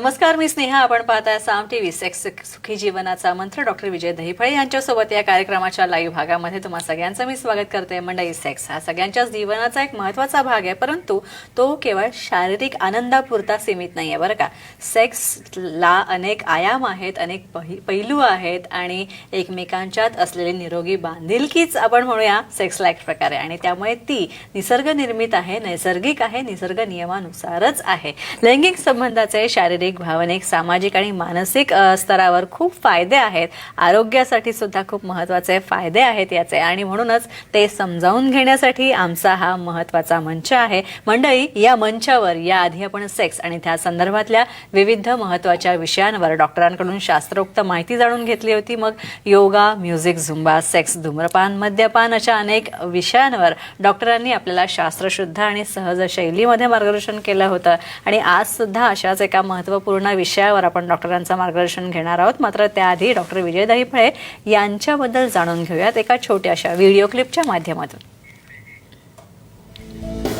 नमस्कार मी स्नेहा. आपण पाहताय साम टीव्ही. सेक्स सुखी जीवनाचा मंत्र डॉक्टर विजय दहिफळे यांच्यासोबत या कार्यक्रमाच्या लाईव्ह भागामध्ये तुम्हा सगळ्यांचं मी स्वागत करते. मंडळी सेक्स हा सगळ्यांच्याच जीवनाचा एक महत्त्वाचा भाग आहे परंतु तो केवळ शारीरिक आनंदापुरता सीमित नाही आहे बरं का? सेक्सला अनेक आयाम आहेत अनेक पहि- पैलू आहेत आणि एकमेकांच्यात असलेली निरोगी बांधिलकीच आपण म्हणूया सेक्सला एक प्रकारे. आणि त्यामुळे ती निसर्गनिर्मित आहे नैसर्गिक आहे निसर्ग नियमानुसारच आहे. लैंगिक संबंधाचे शारीरिक भावनिक सामाजिक आणि मानसिक स्तरावर खूप फायदे आहेत. आरोग्यासाठी सुद्धा खूप महत्त्वाचे फायदे आहेत याचे. आणि म्हणूनच ते समजावून घेण्यासाठी आमचा हा महत्त्वाचा मंच आहे. मंडळी या मंचावर याआधी आपण सेक्स आणि त्या संदर्भातल्या विविध महत्त्वाच्या विषयांवर डॉक्टरांकडून शास्त्रोक्त माहिती जाणून घेतली होती. मग योगा म्युझिक झुंबा सेक्स धूम्रपान मद्यपान अशा अनेक विषयांवर डॉक्टरांनी आपल्याला शास्त्रशुद्ध आणि सहज शैलीमध्ये मार्गदर्शन केलं होतं. आणि आज सुद्धा अशाच एका महत्त्वपूर्ण विषयावर आपण डॉक्टरांचं मार्गदर्शन घेणार आहोत. मात्र त्याआधी डॉक्टर विजय दहिफळे यांच्याबद्दल जाणून घेऊयात एका छोट्याशा व्हिडिओ क्लिपच्या माध्यमातून.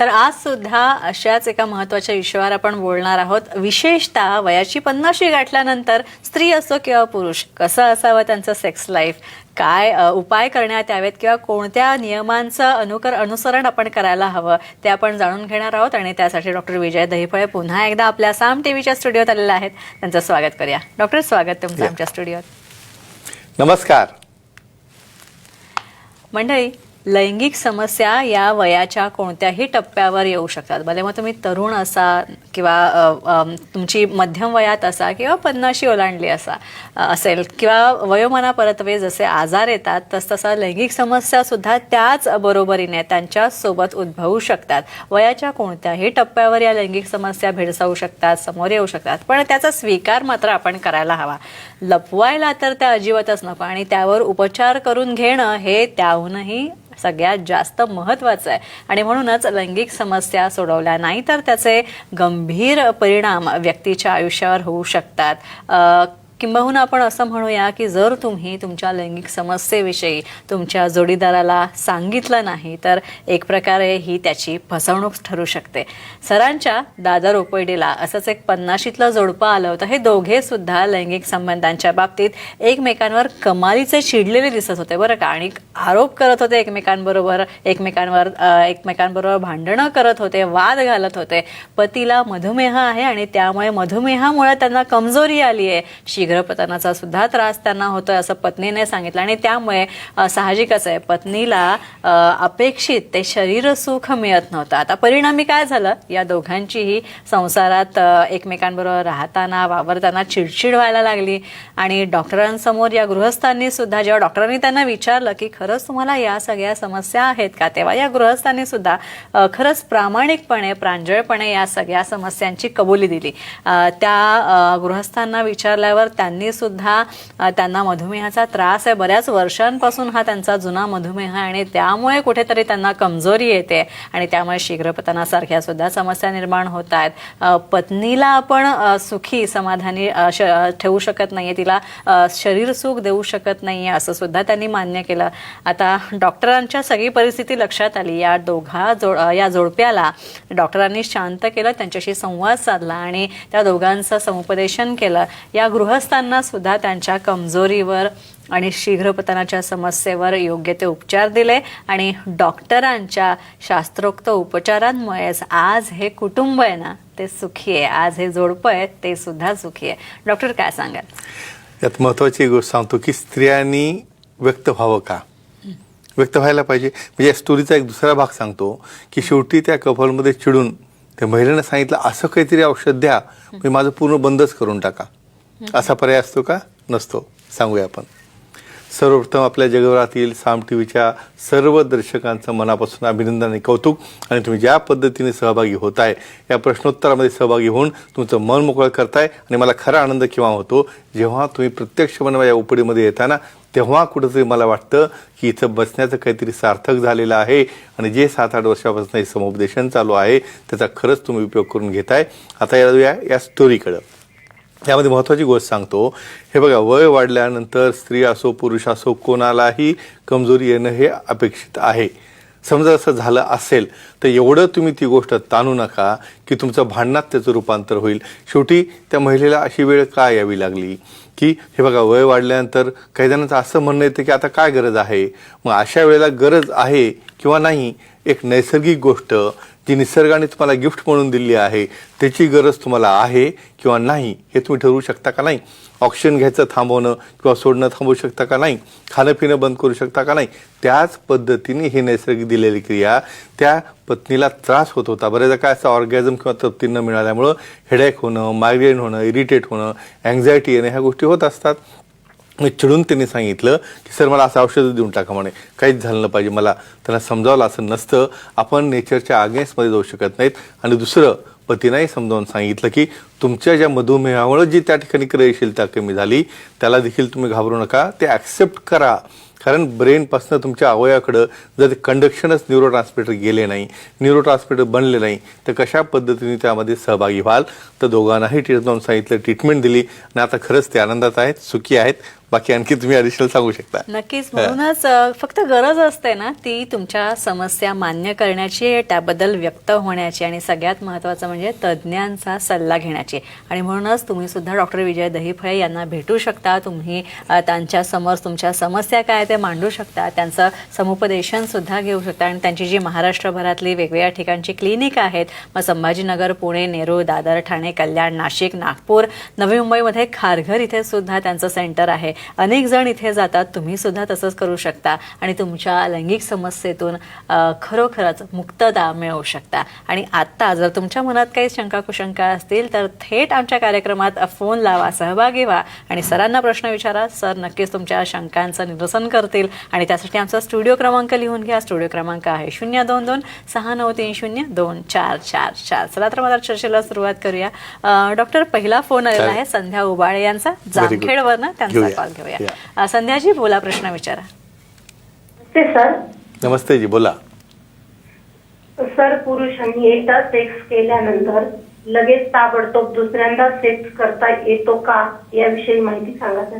तर आज सुद्धा अशाच एका महत्त्वाच्या विषयावर आपण बोलणार आहोत. विशेषतः वयाची पन्नाशी गाठल्यानंतर स्त्री असो किंवा पुरुष कसं असावं त्यांचं सेक्स लाईफ काय उपाय करण्यात यावेत किंवा कोणत्या नियमांचं अनुकर अनुसरण आपण करायला हवं ते आपण जाणून घेणार आहोत आणि त्यासाठी डॉक्टर विजय दहीफळे पुन्हा एकदा आपल्या साम टीव्हीच्या स्टुडिओत आलेले आहेत. त्यांचं स्वागत करूया. डॉक्टर स्वागत तुमचं. आमच्या स्टुडिओत. नमस्कार. मंडळी लैंगिक समस्या या वयाच्या कोणत्याही टप्प्यावर येऊ शकतात. भले मग तुम्ही तरुण असा किंवा तुमची मध्यम वयात असा किंवा पन्नाशी ओलांडली असा असेल किंवा वयोमानापरत्वे जसे आजार येतात तसतसा लैंगिक समस्या सुद्धा त्याच बरोबरीने त्यांच्यासोबत उद्भवू शकतात. वयाच्या कोणत्याही टप्प्यावर या लैंगिक समस्या भेडसावू शकतात समोर येऊ शकतात. पण त्याचा स्वीकार मात्र आपण करायला हवा. लपवायला तर त्या अजिबातच नको आणि त्यावर उपचार करून घेणं हे त्याहूनही सगळ्यात जास्त महत्वाचं आहे. आणि म्हणूनच लैंगिक समस्या सोडवल्या नाही तर त्याचे गंभीर परिणाम व्यक्तीच्या आयुष्यावर होऊ शकतात. किंबहुना आपण असं म्हणूया की जर तुम्ही तुमच्या लैंगिक समस्येविषयी तुमच्या जोडीदाराला सांगितलं नाही तर एक प्रकारे ही त्याची फसवणूक ठरू शकते. सरांच्या दादर उपयडीला असंच एक पन्नाशीतलं जोडपं आलं होतं. हे दोघे सुद्धा लैंगिक संबंधांच्या बाबतीत एकमेकांवर कमालीचे चिडलेले दिसत होते बरं का. आणि आरोप करत होते एकमेकांबरोबर एकमेकांवर एकमेकांबरोबर भांडणं करत होते वाद घालत होते. पतीला मधुमेह आहे आणि त्यामुळे मधुमेहामुळे त्यांना कमजोरी आली आहे शीघ्रपतनाचा सुद्धा त्रास त्यांना होतोय असं पत्नीने सांगितलं. आणि त्यामुळे साहजिकच आहे पत्नीला अपेक्षित ते शरीर सुख मिळत नव्हतं. आता परिणामी काय झालं? या दोघांचीही संसारात एकमेकांबरोबर राहताना वावरताना चिडचिड व्हायला लागली. आणि डॉक्टरांसमोर या गृहस्थांनी सुद्धा जेव्हा डॉक्टरांनी त्यांना विचारलं की खरंच तुम्हाला या सगळ्या समस्या आहेत का? तेव्हा या गृहस्थांनी सुद्धा खरंच प्रामाणिकपणे प्रांजळपणे या सगळ्या समस्यांची कबुली दिली. त्या गृहस्थांना विचारल्यावर त्यांनी सुद्धा त्यांना मधुमेहाचा त्रास आहे. बऱ्याच वर्षांपासून हा त्यांचा जुना मधुमेह आहे आणि त्यामुळे कुठेतरी त्यांना कमजोरी येते आणि त्यामुळे शीघ्रपतनासारख्या सुद्धा समस्या निर्माण होत आहेत. पत्नीला आपण सुखी समाधानी श- ठेवू शकत नाहीये. तिला शरीर सुख देऊ शकत नाहीये असं सुद्धा त्यांनी मान्य केलं. आता डॉक्टरांच्या सगळी परिस्थिती लक्षात आली. या दोघा जोड या जोडप्याला डॉक्टरांनी शांत केलं त्यांच्याशी संवाद साधला आणि त्या दोघांचं समुपदेशन केलं. या गृहस्थ असताना सुद्धा त्यांच्या कमजोरीवर आणि शीघ्रपतनाच्या समस्येवर योग्य ते उपचार दिले आणि डॉक्टरांच्या शास्त्रोक्त उपचारांमुळेच आज हे कुटुंब आहे ना ते सुखी आहे. आज हे जोडपं आहे ते सुद्धा सुखी आहे. डॉक्टर काय सांगाल? यात महत्वाची गोष्ट सांगतो की स्त्रियांनी व्यक्त व्हावं का? व्यक्त व्हायला पाहिजे. म्हणजे या स्टोरीचा एक दुसरा भाग सांगतो की शेवटी त्या कपलमध्ये चिडून त्या महिलेनं सांगितलं असं काहीतरी औषध द्या म्हणजे माझं पूर्ण बंदच करून टाका. असा पर्याय असतो का? नसतो. सांगूया आपण. सर्वप्रथम आपल्या जगभरातील साम टी व्हीच्या सर्व दर्शकांचं मनापासून अभिनंदन आणि कौतुक. आणि तुम्ही ज्या पद्धतीने सहभागी होत आहे या प्रश्नोत्तरामध्ये सहभागी होऊन तुमचं मन मोकळं करताय आणि मला खरा आनंद केव्हा होतो जेव्हा तुम्ही प्रत्यक्षपणे माझ्या उपडीमध्ये येताना तेव्हा कुठंतरी मला वाटतं की इथं बसण्याचं काहीतरी सार्थक झालेलं आहे. आणि जे सात आठ वर्षापासून हे समुपदेशन चालू आहे त्याचा खरंच तुम्ही उपयोग करून घेताय. आता या या स्टोरीकडं यामध्ये महत्त्वाची गोष्ट सांगतो. हे बघा वय वाढल्यानंतर स्त्री असो पुरुष असो कोणालाही कमजोरी येणं हे अपेक्षित आहे. समजा असं झालं असेल तर एवढं तुम्ही ती गोष्ट ताणू नका की तुमचं भांडणात त्याचं रूपांतर होईल. शेवटी त्या महिलेला अशी वेळ का यावी लागली? की हे बघा वय वाढल्यानंतर काही जणांचं असं म्हणणं येतं की आता काय गरज आहे? मग अशा वेळेला गरज आहे किंवा नाही? एक नैसर्गिक गोष्ट जी निसर्गाने तुम्हाला गिफ्ट म्हणून दिली आहे. त्याची गरज तुम्हाला आहे किंवा नाही हे तुम्ही ठरवू शकता का नाही? ऑक्सिजन घ्यायचं थांबवणं किंवा सोडणं थांबवू शकता का नाही? खाणं पिणं बंद करू शकता का नाही? त्याच पद्धतीने ही नैसर्गिक दिलेली क्रिया त्या पत्नीला त्रास होत होता. बऱ्याचदा काय असं ऑर्गॅझम किंवा तृप्ती न मिळाल्यामुळं हेडेक होणं मायग्रेन होणं इरिटेट होणं अँझायटी येणं ह्या गोष्टी होत असतात. चिडून त्यांनी सांगितलं की सर मला असं औषधं देऊन टाका म्हणे. काहीच झालं नाही पाहिजे. मला त्यांना समजावलं असं नसतं. आपण नेचरच्या अगेन्स्टमध्ये जाऊ शकत नाहीत. आणि दुसरं पतीनाही समजावून सांगितलं की तुमच्या ज्या मधुमेहामुळे जी त्या ठिकाणी क्रियाशीलता कमी झाली त्याला देखील तुम्ही घाबरू नका. ते ॲक्सेप्ट करा. कारण ब्रेनपासून तुमच्या अवयवाकडं जर ते कंडक्शनच न्यूरो ट्रान्समिटर गेले नाही न्यूरो ट्रान्समिटर बनले नाही तर कशा पद्धतीने त्यामध्ये सहभागी व्हाल? तर दोघांनाही ट्रीट जाऊन सांगितलं ट्रीटमेंट दिली. आणि आता खरंच ते आनंदात आहेत सुखी आहेत. बाकी आणखी तुम्ही ॲडिशनल सांगू शकता. नक्कीच म्हणूनच फक्त गरज असते ना ती तुमच्या समस्या मान्य करण्याची त्याबद्दल व्यक्त होण्याची आणि सगळ्यात महत्त्वाचं म्हणजे तज्ज्ञांचा सल्ला घेण्याची. आणि म्हणूनच तुम्ही सुद्धा डॉक्टर विजय दहीफळे यांना भेटू शकता. तुम्ही त्यांच्यासमोर तुमच्या समस्या काय ते मांडू शकता. त्यांचं समुपदेशन सुद्धा घेऊ शकता. आणि त्यांची जी महाराष्ट्रभरातली वेगवेगळ्या ठिकाणची क्लिनिक आहेत मग संभाजीनगर पुणे नेरूळ दादर ठाणे कल्याण नाशिक नागपूर नवी मुंबईमध्ये खारघर इथे सुद्धा त्यांचं सेंटर आहे. अनेक जण इथे जातात तुम्ही सुद्धा तसंच करू शकता आणि तुमच्या लैंगिक समस्येतून खरोखरच मुक्तता मिळवू शकता. आणि आत्ता जर तुमच्या मनात काही शंका कुशंका असतील तर थेट आमच्या कार्यक्रमात फोन लावा सहभागी व्हा आणि सरांना प्रश्न विचारा. सर नक्कीच तुमच्या शंकांचं निरसन करतील आणि त्यासाठी आमचा स्टुडिओ क्रमांक लिहून घ्या. स्टुडिओ क्रमांक आहे शून्य दोन दोन सहा नऊ तीन शून्य दोन चार चार चार. चला तर मला चर्चेला सुरुवात करूया. डॉक्टर पहिला फोन आलेला. आहे संध्या उबाळे यांचा. जामखेडवरनं त्यांचा घेऊया. कॉल घेऊया. अ, संध्याजी बोला प्रश्न विचारा. ते सर. नमस्ते जी बोला. सर पुरुषांनी एकदा सेक्स केल्यानंतर लगेच ताबडतोब दुसऱ्यांदा सेक्स करता येतो का? याविषयी माहिती सांगा सर.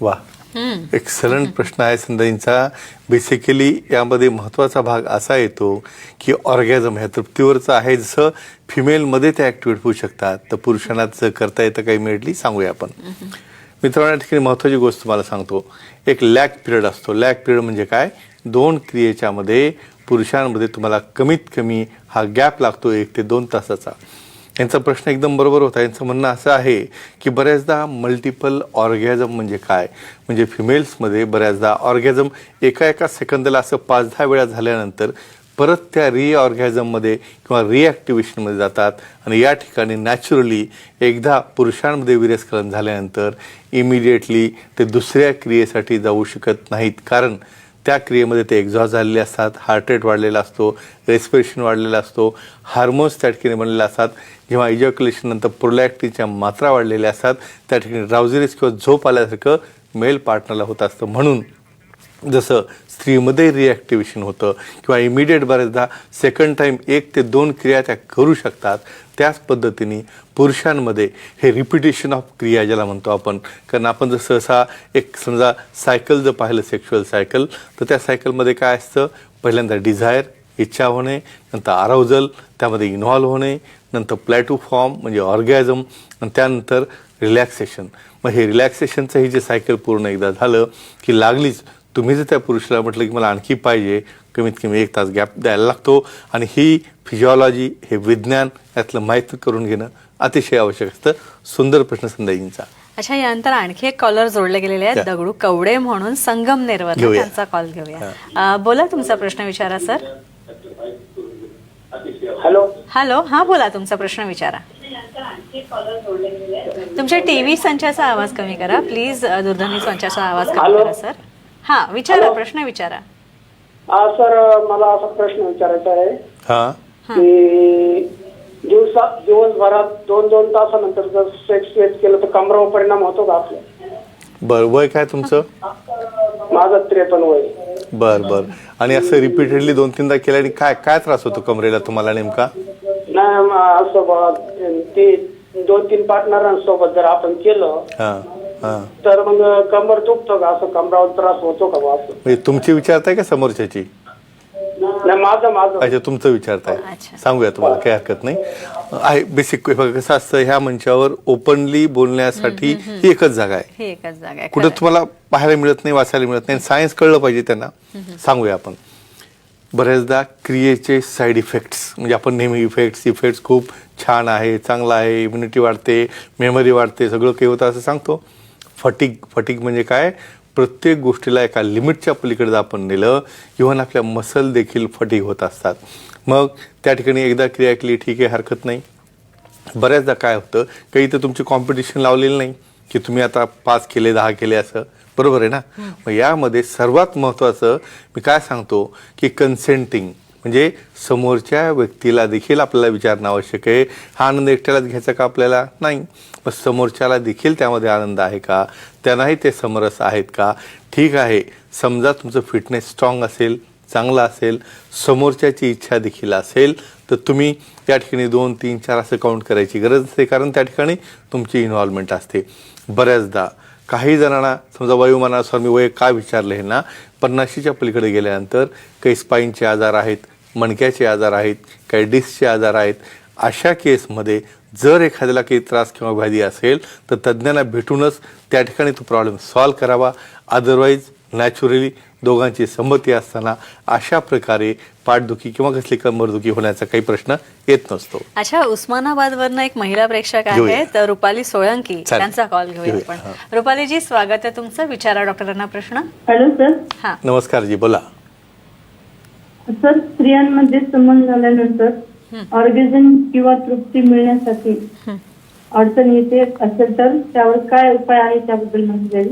वा. हम्म. एक्सलंट प्रश्न आहे संध्याईंचा बेसिकली यामध्ये महत्त्वाचा भाग असा येतो की ऑर्गॅझम ह्या तृप्तीवरचं आहे. जसं फिमेलमध्ये ते ॲक्टिवेट होऊ शकतात. तर पुरुषांना जर करता येतं काही मिळली सांगूया आपण. मित्रांनो या ठिकाणी महत्त्वाची गोष्ट तुम्हाला सांगतो. एक लॅक पिरियड असतो. लॅक पिरियड म्हणजे काय? दोन क्रियेच्यामध्ये पुरुषांमध्ये तुम्हाला कमीत कमी हा गॅप लागतो एक ते दोन तासाचा. यांचा प्रश्न एकदम बरोबर होता. यांचं म्हणणं असं आहे की बऱ्याचदा मल्टिपल ऑर्गॅझम म्हणजे काय? म्हणजे फिमेल्समध्ये बऱ्याचदा ऑर्गॅझम एका एका सेकंदाला असं पाच दहा वेळा झाल्यानंतर परत त्या रिऑर्गॅझममध्ये किंवा रिॲक्टिवेशनमध्ये जातात आणि या ठिकाणी नॅचरली एकदा पुरुषांमध्ये विरस्खलन झाल्यानंतर इमिडिएटली ते दुसऱ्या क्रियेसाठी जाऊ शकत नाहीत. कारण त्या क्रियेमध्ये ते एक्झॉस्ट झालेले असतात हार्ट रेट वाढलेला असतो रेस्पिरेशन वाढलेला असतो हार्मोन्स त्या ठिकाणी बनलेले असतात. जेव्हा इजॉक्युलेशननंतर प्रोलॅक्टिनच्या मात्रा वाढलेल्या असतात त्या ठिकाणी ड्राउझिनेस किंवा झोप आल्यासारखं मेल पार्टनरला होत असतं. म्हणून जसं स्त्रीमध्ये रिॲक्टिवेशन होतं किंवा इमिडिएट बऱ्याचदा सेकंड टाईम एक ते दोन क्रिया त्या करू शकतात. त्याच पद्धतीने पुरुषांमध्ये हे रिपिटेशन ऑफ क्रिया ज्याला म्हणतो आपण. कारण आपण जर सहसा एक समजा सायकल जर पाहिलं सेक्शुअल सायकल तर त्या सायकलमध्ये काय असतं? पहिल्यांदा डिझायर इच्छा होणे नंतर अराउजल त्यामध्ये इन्व्हॉल्व होणे नंतर प्लॅटू फॉर्म म्हणजे ऑर्गॅझम आणि त्यानंतर रिलॅक्सेशन मग हे रिलॅक्सेशनचं हे जे सायकल पूर्ण एकदा झालं की लागलीच तुम्ही जर त्या पुरुषाला म्हटलं की मला आणखी पाहिजे कमीत कमी एक तास गॅप द्यायला लागतो. आणि ही फिजिओलॉजी हे विज्ञान यातलं माहिती करून घेणं अतिशय आवश्यक असतं. सुंदर प्रश्न संध्याजींचा अच्छा यानंतर आणखी एक कॉलर जोडले गेलेले आहेत. दगडू कवडे म्हणून संगमनेरवर घेऊया. त्यांचा कॉल घेऊया. बोला तुमचा प्रश्न विचारा सर. हॅलो. हॅलो हा बोला तुमचा प्रश्न विचारा. तुमच्या टीव्ही संचाचा आवाज कमी करा. प्लीज दूरध्वनी संचाचा आवाज कमी? करा सर. हा विचारा? प्रश्न विचारा. हा सर मला असा प्रश्न विचारायचा आहे हा. की दिवसा दिवसभरात दोन दोन तासानंतर जर सेक्स वेक्स केलं तर कमरावर परिणाम होतो का आपल्या बर वय काय तुमचं? माझं त्रेपन्न वय. बर बर. आणि असं रिपीटेडली दोन तीनदा केल्याने काय काय त्रास होतो कमरेला तुम्हाला नेमका? नाही असं बा ते दोन तीन पार्टनरांसोबत जर आपण केलं हा. हा. तर मग कंबर दुखतो का? असं कमरावर त्रास होतो का बा असं? म्हणजे तुमची विचारताय का समोरच्याची? नाही माझं माझं. अच्छा तुमचं विचारताय. अच्छा. सांगूया तुम्हाला काही हरकत नाही. आहे बेसिक बघा कसं असतं ह्या मंचावर ओपनली बोलण्यासाठी ही एकच जागा आहे. ही एकच जागा आहे कुठं खरंय. तुम्हाला पाहायला मिळत नाही वाचायला मिळत नाही सायन्स कळलं पाहिजे त्यांना. सांगूया आपण. बऱ्याचदा क्रियेचे साईड इफेक्ट्स म्हणजे आपण नेहमी इफेक्ट्स इफेक्ट्स खूप छान आहे चांगला आहे इम्युनिटी वाढते मेमरी वाढते सगळं काही होतं असं सांगतो. फटिक फटिक म्हणजे काय? प्रत्येक गोष्टीला एका लिमिटच्या पलीकडे आपण नेलं इव्हन आपल्या मसल देखील फटिक होत असतात. मग त्या ठिकाणी एकदा क्रिया केली ठीक आहे हरकत नाही. बऱ्याचदा काय होतं काही तर तुमची कॉम्पिटिशन लावलेली नाही की तुम्ही आता पाच केले दहा केले असं. बरोबर आहे ना? मग यामध्ये सर्वात महत्त्वाचं मी काय सांगतो की कन्सेंटिंग म्हणजे समोरच्या व्यक्तीला देखील आपल्याला विचारणं आवश्यक आहे. हा आनंद एकट्यालाच घ्यायचा का आपल्याला? नाही. मग समोरच्याला देखील त्यामध्ये आनंद आहे का? त्यांनाही ते समरस आहेत का? ठीक आहे. समजा तुमचं फिटनेस स्ट्रॉंग असेल चांगला असेल समोरच्याची इच्छा देखील असेल तर तुम्ही त्या ठिकाणी दोन तीन चार असं काउंट करायची गरज असते कारण त्या ठिकाणी तुमची इन्व्हॉल्वमेंट असते. बऱ्याचदा काही जणांना समजा वयोमानानुसार मी वय का विचारलं हे ना पन्नाशीच्या पलीकडे गेल्यानंतर काही स्पाईनचे आजार आहेत मणक्याचे आजार आहेत काही डिस्कचे आजार आहेत अशा केसमध्ये जर एखाद्याला काही त्रास किंवा व्याधी असेल तर तज्ज्ञांना भेटूनच त्या ठिकाणी तो प्रॉब्लेम सॉल्व्ह करावा. अदरवाईज नॅचरली दोघांची संमती असताना अशा प्रकारे पाठदुखी किंवा कसली कंबरदुखी होण्याचा काही प्रश्न येत नसतो. अच्छा उस्मानाबादवरनं एक महिला प्रेक्षक घेऊया. आहेत रुपाली सोळंकी. त्यांचा कॉल घेऊया आपण. रुपालीजी स्वागत आहे तुमचं. विचारा डॉक्टरांना प्रश्न. हॅलो सर हा. नमस्कार जी बोला. सर स्त्रियांमध्ये संबंध झाल्यानंतर ऑर्गेजन किंवा तृप्ती मिळण्यासाठी अडचण येते असेल तर त्यावर काय उपाय आहे त्याबद्दल माहिती द्यावी?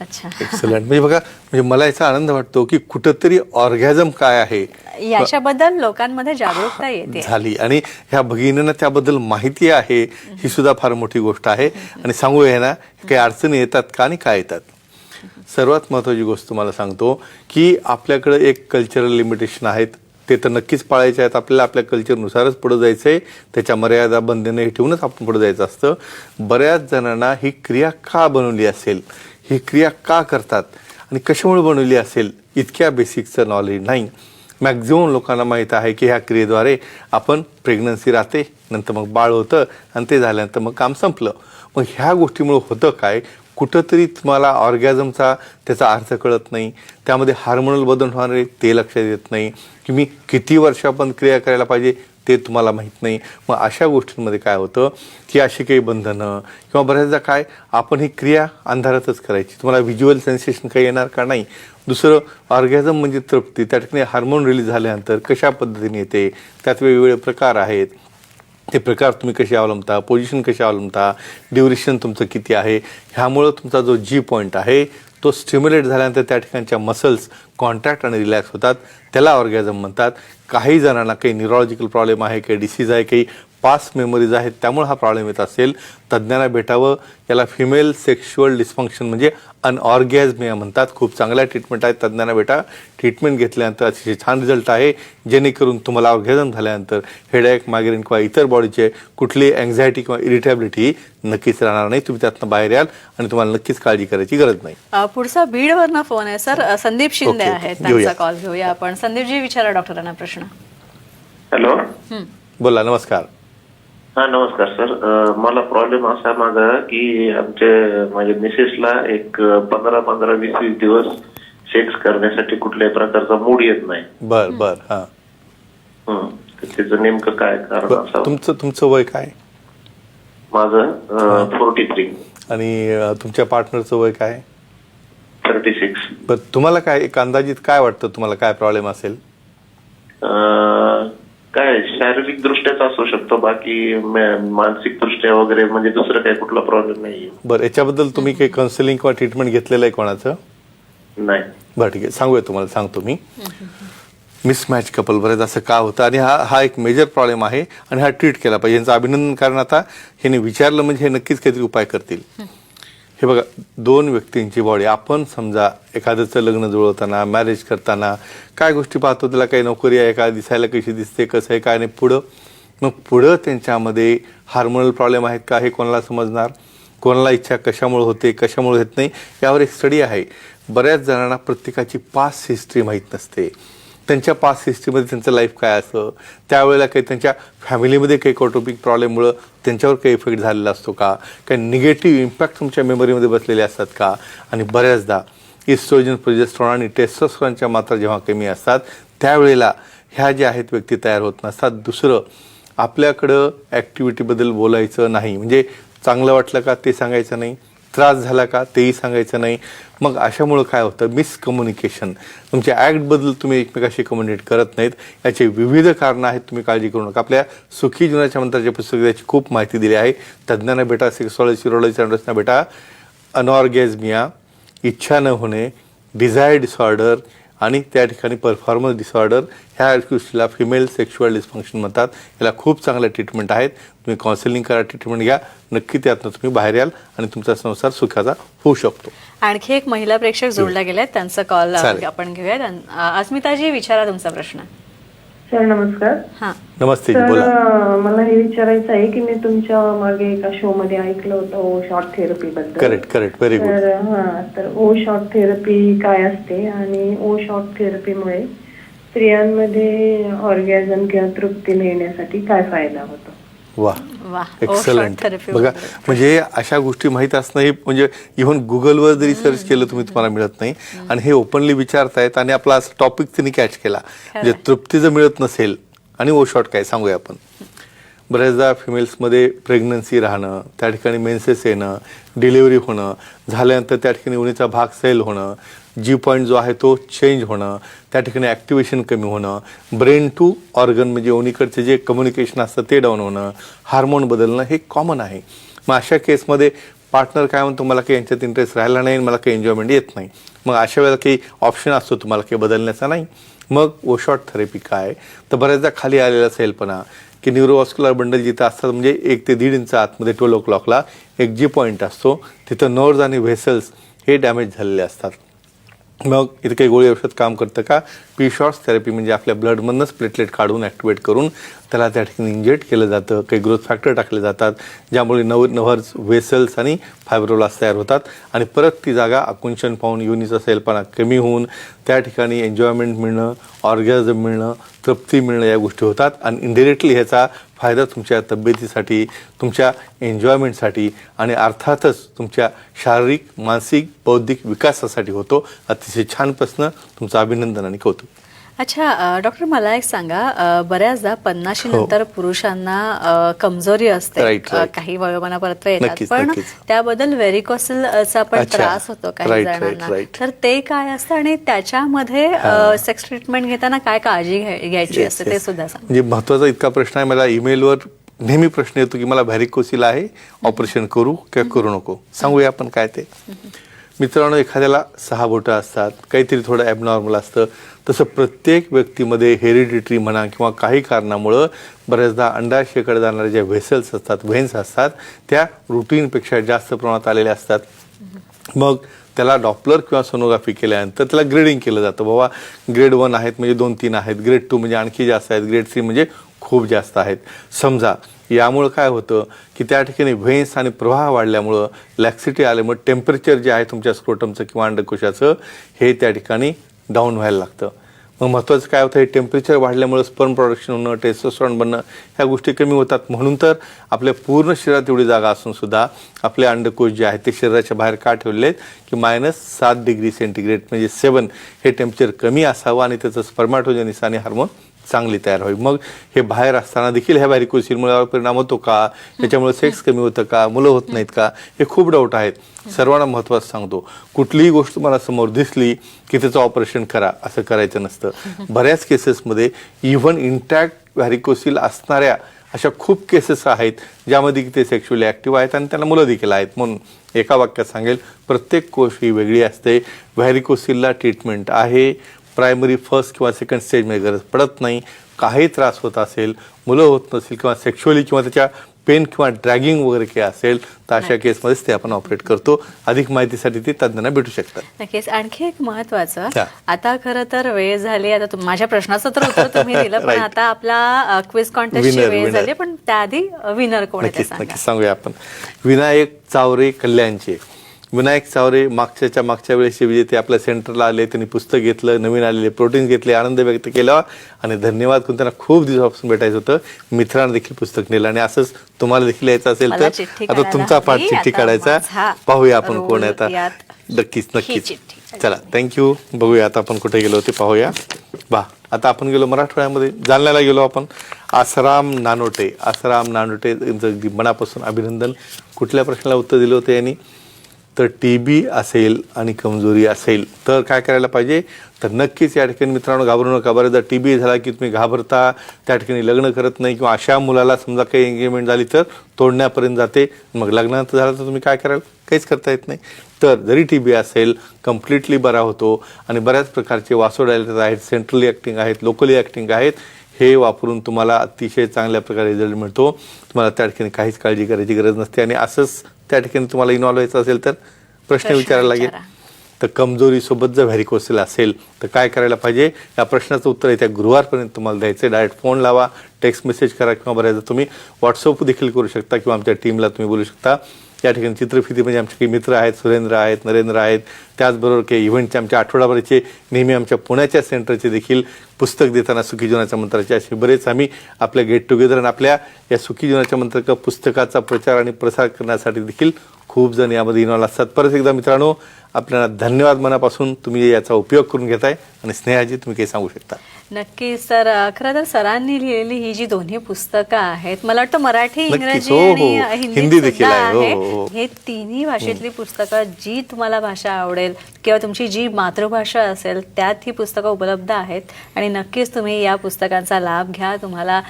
अच्छा. एक्सलंट म्हणजे बघा म्हणजे मला याचा आनंद वाटतो की कुठंतरी ऑर्गॅझम काय आहे? याच्याबद्दल लोकांमध्ये जागरूकता येते. झाली. आणि ह्या भगिनींना त्याबद्दल माहिती आहे ही सुद्धा फार मोठी गोष्ट आहे. आणि सांगूया ना काही अडचणी येतात का आणि काय येतात? सर्वात महत्त्वाची गोष्ट तुम्हाला सांगतो की आपल्याकडे एक कल्चरल लिमिटेशन आहेत ते तर नक्कीच पाळायचे आहेत. आपल्याला आपल्या कल्चरनुसारच पुढे जायचं आहे त्याच्या मर्यादा बंधने हे ठेवूनच आपण पुढे जायचं असतं. बऱ्याच जणांना ही क्रिया का बनवली असेल? ही क्रिया का करतात? आणि कशामुळे बनवली असेल? इतक्या बेसिकचं नॉलेज नाही. मॅक्झिमम लोकांना माहीत आहे की ह्या क्रियेद्वारे आपण प्रेग्नन्सी राहते नंतर मग बाळ होतं आणि ते झाल्यानंतर मग काम संपलं. मग ह्या गोष्टीमुळे होतं काय? कुठंतरी तुम्हाला ऑर्गॅझमचा त्याचा अर्थ कळत नाही. त्यामध्ये हार्मोनल बदल होणारे ते लक्षात येत नाही. की मी किती वर्षापर्यंत क्रिया करायला पाहिजे ते तुम्हाला माहीत नाही. मग अशा गोष्टींमध्ये काय होतं की अशी काही बंधनं किंवा बऱ्याचदा काय आपण ही क्रिया अंधारातच करायची. तुम्हाला व्हिज्युअल सेन्सेशन काही येणार का नाही? दुसरं ऑर्गॅझम म्हणजे तृप्ती. त्या ठिकाणी हार्मोन रिलीज झाल्यानंतर कशा पद्धतीने येते? त्यात वेगवेगळे प्रकार आहेत. ते प्रकार तुम्ही कसे अवलंबता? पोझिशन कसे अवलंबता? ड्युरेशन तुमचं किती आहे? ह्यामुळं तुमचा जो जी पॉईंट आहे तो स्टिम्युलेट झाल्यानंतर त्या ठिकाणच्या मसल्स कॉन्ट्रॅक्ट आणि रिलॅक्स होतात. त्याला ऑर्गॅझम म्हणतात. काही जणांना काही न्यूरोलॉजिकल प्रॉब्लेम आहे काही डिसीज आहे काही पास्ट मेमरीज आहेत त्यामुळे हा प्रॉब्लेम येत असेल. तज्ज्ञांना भेटावं. याला फिमेल सेक्शुअल डिस्फंक्शन म्हणजे अनऑर्गॅझमिया म्हणतात. खूप चांगल्या ट्रीटमेंट आहेत. तज्ज्ञांना भेटा. ट्रीटमेंट घेतल्यानंतर अतिशय छान रिझल्ट आहे. जेणेकरून तुम्हाला ऑर्गॅझम झाल्यानंतर हेडॅक मायग्रेन किंवा इतर बॉडीचे कुठली अँझायटी किंवा इरिटेबिलिटी नक्कीच राहणार नाही. तुम्ही त्यातनं बाहेर याल आणि तुम्हाला नक्कीच काळजी करायची गरज नाही. पुढचा बीडवरनं फोन आहे सर. संदीप शिंदे आहेत. त्यांचा कॉल घेऊया आपण. संदीपजी विचारा डॉक्टरांना प्रश्न. हॅलो. बोला नमस्कार. हा नमस्कार सर. मला प्रॉब्लेम असा आहे माझा की आमचे माझ्या मिसेसला एक पंधरा पंधरा वीस वीस दिवस सेक्स करण्यासाठी कुठल्याही प्रकारचा मूड येत नाही. बर बर हां. हं. तर त्याचं नेमकं काय कारण बर, असावं? तुमचं तुमचं वय काय? माझं फोर्टी थ्री आणि अं, तुमच्या पार्टनरचं वय काय? थर्टी सिक्स बरं तुम्हाला काय एक अंदाजित काय वाटतं? तुम्हाला काय प्रॉब्लेम असेल? काय शारीरिक दृष्ट्याच असू शकतो बाकी मानसिक दृष्ट्या वगैरे म्हणजे दुसरं काही कुठला प्रॉब्लेम नाहीये. बरं याच्याबद्दल तुम्ही काही काउन्सिलिंग किंवा ट्रीटमेंट घेतलेलं आहे कोणाचं? नाही. बरं ठीक आहे. सांगूया तुम्हाला सांगतो मी. मिसमॅच कपल बरेच असं का होतं? आणि हा हा एक मेजर प्रॉब्लेम आहे आणि हा ट्रीट केला पाहिजे. यांचं अभिनंदन कारण आता ह्याने विचारलं म्हणजे हे नक्कीच काहीतरी उपाय करतील. हे बघा दोन व्यक्तींची बॉडी आपण समजा एखाद्याचं लग्न जुळवताना मॅरेज करताना काय गोष्टी पाहतो त्याला काही नोकरी आहे का दिसायला कशी दिसते कसं आहे काय नाही पुढं. मग पुढं त्यांच्यामध्ये हार्मोनल प्रॉब्लेम आहेत का हे कोणाला समजणार? कोणाला इच्छा कशामुळे होते कशामुळे होत नाही? यावर एक स्टडी आहे. बऱ्याच जणांना प्रत्येकाची पास हिस्ट्री माहीत नसते. त्यांच्या पास्ट हिस्ट्रीमध्ये त्यांचं लाईफ काय असं? त्यावेळेला काही त्यांच्या फॅमिलीमध्ये काही कौटुंबिक प्रॉब्लेममुळं त्यांच्यावर काही इफेक्ट झालेला असतो का? काही निगेटिव्ह इम्पॅक्ट तुमच्या मेमरीमध्ये बसलेले असतात का? आणि बऱ्याचदा इस्ट्रोजन प्रोजेस्ट्रॉन आणि टेस्टोस्ट्रॉनच्या मात्रा जेव्हा कमी असतात त्यावेळेला ह्या ज्या आहेत व्यक्ती तयार होत नसतात. दुसरं आपल्याकडं ॲक्टिव्हिटीबद्दल बोलायचं नाही. म्हणजे चांगलं वाटलं का ते सांगायचं नाही. त्रास झाला का तेही सांगायचं नाही. मग अशामुळं काय होतं? मिसकम्युनिकेशन तुमच्या ॲक्टबद्दल तुम्ही एकमेकाशी कम्युनिकेट करत नाहीत. याचे विविध कारणं आहेत. तुम्ही काळजी करू नका. आपल्या सुखी जीवनाच्या मंत्राच्या पुस्तकात याची खूप माहिती दिली आहे. तज्ज्ञांना भेटा सेक्सॉलॉजी सिरोलॉजी अँडर्सना भेटा. अनऑर्गॅझमिया इच्छा न होणे डिझायर डिसऑर्डर आणि त्या ठिकाणी परफॉर्मन्स डिसऑर्डर ह्या गोष्टीला फिमेल सेक्शुअल डिस्फंक्शन म्हणतात. याला खूप चांगल्या ट्रीटमेंट आहेत. तुम्ही काउन्सिलिंग करा ट्रीटमेंट घ्या. नक्की त्यातनं तुम्ही बाहेर याल आणि तुमचा संसार सुखाचा होऊ शकतो. आणखी एक महिला प्रेक्षक जोडल्या गेले त्यांचा कॉल. आपण घेऊयात. अस्मिताजी विचारा तुमचा प्रश्न. सर नमस्कार. हा. नमस्ते बोला. अं, मला हे विचारायचं आहे की मी तुमच्या मागे एका शो मध्ये ऐकलं होतं ओ शॉर्ट थेरपी बद्दल करेक्ट करेक्ट व्हेरी गुड तर हा तर ओ शॉर्ट थेरपी काय असते आणि ओ शॉर्ट थेरपीमुळे स्त्रियांमध्ये ऑर्गॅझम किंवा तृप्ती मिळण्यासाठी काय फायदा होतो? वा एक्सलंट बघा म्हणजे अशा गोष्टी माहीत असणं हे म्हणजे इव्हन गुगलवर जरी सर्च केलं तुम्ही तुम्हाला मिळत नाही. आणि हे ओपनली विचारतायत आणि आपला असं टॉपिक त्यांनी कॅच केला. म्हणजे तृप्ती जर मिळत नसेल आणि ओ शॉर्ट काय सांगूया आपण. बऱ्याचदा फिमेल्समध्ये प्रेग्नन्सी राहणं त्या ठिकाणी मेन्सेस येणं डिलिव्हरी होणं झाल्यानंतर त्या ठिकाणी उन्हीचा भाग सेल होणं जी पॉईंट जो आहे तो चेंज होणं त्या ठिकाणी ॲक्टिवेशन कमी होणं ब्रेन टू ऑर्गन म्हणजे ओनीकडचे जे कम्युनिकेशन असतं ते डाऊन होणं हार्मोन बदलणं हे कॉमन आहे. मग अशा केसमध्ये पार्टनर काय म्हणतो मला काही यांच्यात इंटरेस्ट राहिला नाही आणि मला काही एन्जॉयमेंट येत नाही. मग अशा वेळेला काही ऑप्शन असतो तुम्हाला काही बदलण्याचा नाही. मग ओशॉट थेरपी काय? तर बऱ्याचदा खाली आलेला सेलपणा की न्यूरोवॉस्क्युलर बंडल जिथं असतात म्हणजे एक ते दीड इंच आतमध्ये ट्वेल्व ओ क्लॉकला एक जी पॉईंट असतो तिथं नर्व्ज आणि व्हेसल्स हे डॅमेज झालेले असतात. मग इथं काही गोळी औषध काम करतं का? पी शॉर्ट्स थेरपी म्हणजे आपल्या ब्लडमधनंच प्लेटलेट काढून ॲक्टिवेट करून त्याला त्या ठिकाणी इंजेक्ट केलं जातं. काही ग्रोथ फॅक्टर टाकले जातात ज्यामुळे नव नव्हर्स वेसल्स आणि फायब्रोलास तयार होतात. आणि परत ती जागा आकुंचन पाहून युनिचा सेलपणा कमी होऊन त्या ठिकाणी एन्जॉयमेंट मिळणं ऑर्गॅझम मिळणं तृप्ती मिळणं या गोष्टी होतात. आणि इंडिरेक्टली ह्याचा फायदा तुमच्या तब्येतीसाठी तुमच्या एन्जॉयमेंटसाठी आणि अर्थातच तुमच्या शारीरिक मानसिक बौद्धिक विकासासाठी होतो. अतिशय छान प्रश्न. तुमचं अभिनंदन आणि कौतुक. अच्छा डॉक्टर मला एक सांगा बऱ्याचदा पन्नाशी हो. नंतर पुरुषांना कमजोरी असते. काही वयोमानापर्यंत येतात. पण. त्याबद्दल व्हेरिकोसलचा पण. त्रास होतो काही जणांना. तर ते काय असतं आणि त्याच्यामध्ये सेक्स ट्रीटमेंट घेताना काय काळजी घ्याय- घ्यायची असते ते. सुद्धा सांग. म्हणजे महत्त्वाचा इतका प्रश्न आहे. मला ईमेलवर नेहमी प्रश्न येतो की मला व्हॅरिकोसिल आहे ऑपरेशन करू किंवा करू नको. सांगूया आपण काय ते. मित्रांनो एखाद्याला सहा बोटं असतात काहीतरी थोडं ॲबनॉर्मल असतं तसं प्रत्येक व्यक्तीमध्ये हेरिडिटरी म्हणा किंवा काही कारणामुळं बऱ्याचदा अंडाशयकडे जाणाऱ्या ज्या व्हेसल्स असतात व्हेन्स असतात त्या रुटीनपेक्षा जास्त प्रमाणात आलेल्या असतात. मग त्याला डॉपलर किंवा सोनोग्राफी केल्यानंतर त्याला ग्रेडिंग केलं जातं. बाबा ग्रेड वन आहेत म्हणजे दोन तीन आहेत ग्रेड टू म्हणजे आणखी जास्त आहेत ग्रेड थ्री म्हणजे खूप जास्त आहेत. समजा यामुळं काय होतं की त्या ठिकाणी व्हेन्स आणि प्रवाह वाढल्यामुळं लॅक्सिटी आल्यामुळं टेम्परेचर जे आहे तुमच्या स्क्रोटमचं किंवा अंडकोशाचं हे त्या ठिकाणी डाऊन व्हायला लागतं. मग महत्त्वाचं काय होतं हे टेम्परेचर वाढल्यामुळे स्पर्म प्रोडक्शन होणं टेस्टोस्ट्रॉन बनणं ह्या गोष्टी कमी होतात. म्हणून तर आपल्या पूर्ण शरीरात एवढी जागा असून सुद्धा आपले अंडकोश जे आहेत ते शरीराच्या बाहेर का ठेवले आहेत की मायनस सात डिग्री सेंटीग्रेड म्हणजे सेवन हे टेम्परेचर कमी असावं आणि त्याचं स्पर्माटोजेनिस आणि हार्मोन चांगली तयार व्हावी. मग हे बाहेर असताना देखील ह्या व्हॅरिकोसिल परिणाम होतो का? त्याच्यामुळे सेक्स कमी होतं का? मुलं होत नाहीत का? हे खूप डाऊट आहेत. सर्वांना महत्त्वाचं सांगतो. कुठलीही गोष्ट तुम्हाला समोर दिसली की त्याचं ऑपरेशन करा. असं करायचं नसतं. बऱ्याच केसेसमध्ये इव्हन इंटॅक्ट व्हॅरिकोसिल असणाऱ्या अशा खूप केसेस आहेत ज्यामध्ये की ते सेक्शुअली ॲक्टिव्ह आहेत आणि त्यांना मुलं देखील आहेत. म्हणून एका वाक्यात सांगेल प्रत्येक कोश ही वेगळी असते. व्हॅरिकोसिलला ट्रीटमेंट आहे. प्रायमरी फर्स्ट किंवा सेकंड स्टेजमध्ये गरज पडत नाही. काही त्रास होत असेल मुलं होत नसेल किंवा सेक्शुअली किंवा त्याच्या पेन किंवा ड्रॅगिंग वगैरे काही असेल तर अशा केसमध्येच ते आपण ऑपरेट करतो. अधिक माहितीसाठी ते तज्ज्ञांना भेटू शकतात. नक्कीच. आणखी एक महत्वाचं. आता खरं तर वेळ झाली आता माझ्या प्रश्नाचं तर उत्तर तुम्ही दिलं पण. आता आपला क्विज Winner, वेळ. झाली पण त्याआधी विनर कोण नक्कीच सांगूया आपण. विनायक चावरे कल्याणचे. विनायक चावरे मागच्याच्या मागच्या वेळेसचे विजेते आपल्या सेंटरला आले त्यांनी पुस्तक घेतलं नवीन आलेले प्रोटीन घेतले आनंद व्यक्त केला आणि धन्यवाद करून त्यांना खूप दिवसापासून भेटायचं होतं. मित्रांना देखील पुस्तक नेलं आणि असंच तुम्हाला देखील यायचं असेल तर आता तुमचा पाठ. चिठ्ठी काढायचा. पाहूया आपण कोण आता. नक्कीच नक्कीच. चला थँक्यू बघूया आता आपण कुठे गेलो ते पाहूया. वा आता आपण गेलो मराठवाड्यामध्ये. जालन्याला गेलो आपण. आसाराम नानोटे आसाराम नानोटे अगदी मनापासून अभिनंदन. कुठल्या प्रश्नाला उत्तर दिलं होतं यांनी? तर टी बी असेल आणि कमजोरी असेल तर काय करायला पाहिजे? तर नक्कीच या ठिकाणी मित्रांनो घाबरू नका. बरं जर टी बी झाला की तुम्ही घाबरता त्या ठिकाणी लग्न करत नाही किंवा अशा मुलाला समजा काही एंगेजमेंट झाली तर तोडण्यापर्यंत जाते. मग लग्नानंतर झालं तर तुम्ही काय कराल? काहीच करता येत नाही. तर जरी टी बी असेल कम्प्लिटली बरा होतो आणि बऱ्याच प्रकारचे वासोडायलेटर आहेत सेंट्रली ॲक्टिंग आहेत लोकली ॲक्टिंग आहेत. हे वापरून तुम्हाला अतिशय चांगल्या प्रकारे रिझल्ट मिळतो. तुम्हाला त्या ठिकाणी काहीच काळजी करायची गरज नसते आणि असंच त्या ठिकाणी तुम्हाला इन्व्हॉल्व व्हायचं असेल तर प्रश्न विचारायला लागेल. तर कमजोरीसोबत जर व्हॅरिकोसिल असेल तर काय करायला पाहिजे? या प्रश्नाचं उत्तर येत्या गुरुवारपर्यंत तुम्हाला द्यायचं डायरेक्ट फोन लावा टेक्स्ट मेसेज करा किंवा बऱ्याचदा तुम्ही व्हॉट्सअप देखील करू शकता किंवा आमच्या टीमला तुम्ही बोलू शकता. या ठिकाणी चित्रफिती म्हणजे आमचे काही मित्र आहेत सुरेंद्र आहेत नरेंद्र आहेत. त्याचबरोबर काही इव्हेंटचे आमच्या आठवडाभराचे नेहमी आमच्या पुण्याच्या सेंटरचे देखील पुस्तक देताना सुखी जीवनाच्या मंत्राचे असे बरेच आम्ही आपल्या गेट टुगेदर आणि आपल्या या सुखी जीवनाच्या मंत्र पुस्तकाचा प्रचार आणि प्रसार करण्यासाठी देखील खूप जण यामध्ये इन्व्हॉल्व असतात. परत एकदा मित्रांनो आपल्याला धन्यवाद मनापासून तुम्ही याचा उपयोग करून घेताय आणि स्नेहाजी तुम्ही काही सांगू शकता? नक्की सर. खरं तर सरांनी लिहिलेली ही जी दोन्ही पुस्तकं आहेत मला वाटतं मराठी. इंग्रजी हो, हो. आणि हिंदी देखील आहे. हो, हो, तिन्ही भाषेतली पुस्तकं जी तुम्हाला भाषा आवडेल किंवा तुमची जी मातृभाषा असेल त्यात ही पुस्तकं उपलब्ध आहेत. आणि नक्कीच तुम्ही या पुस्तकांचा लाभ घ्या. तुम्हाला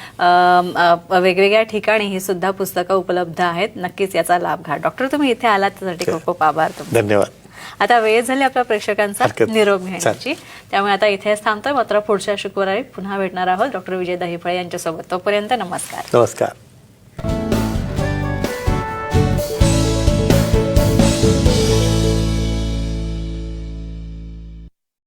वेगवेगळ्या ठिकाणी ही सुद्धा पुस्तकं उपलब्ध आहेत. नक्कीच याचा लाभ घ्या. डॉक्टर तुम्ही इथे आलात त्यासाठी खूप खूप आभार धन्यवाद. आता वेळ झाली आपल्या प्रेक्षकांचा. निरोप घेण्याची. त्यामुळे आता इथेच थांबतोय. मात्र पुढच्या शुक्रवारी पुन्हा भेटणार आहोत डॉक्टर विजय दहिफळे यांच्यासोबत. तोपर्यंत नमस्कार. नमस्कार.